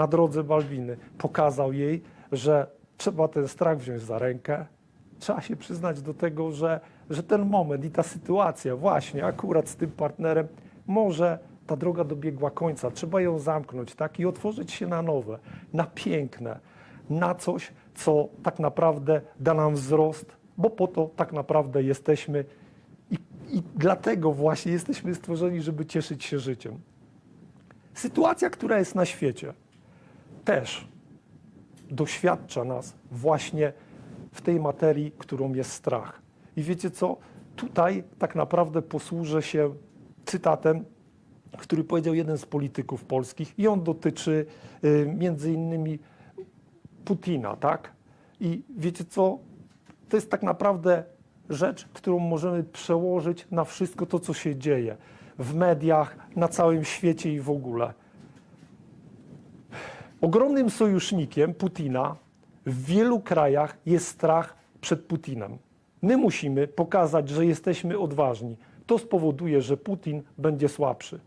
na drodze Balbiny. Pokazał jej, że trzeba ten strach wziąć za rękę. Trzeba się przyznać do tego, że, że ten moment i ta sytuacja właśnie akurat z tym partnerem może ta droga dobiegła końca. Trzeba ją zamknąć tak? i otworzyć się na nowe, na piękne, na coś, co tak naprawdę da nam wzrost, bo po to tak naprawdę jesteśmy i, i dlatego właśnie jesteśmy stworzeni, żeby cieszyć się życiem. Sytuacja, która jest na świecie, też doświadcza nas właśnie w tej materii, którą jest strach. I wiecie co? Tutaj tak naprawdę posłużę się cytatem, który powiedział jeden z polityków polskich i on dotyczy y, między innymi Putina, tak? I wiecie co? To jest tak naprawdę rzecz, którą możemy przełożyć na wszystko to, co się dzieje w mediach, na całym świecie i w ogóle. Ogromnym sojusznikiem Putina w wielu krajach jest strach przed Putinem. My musimy pokazać, że jesteśmy odważni. To spowoduje, że Putin będzie słabszy.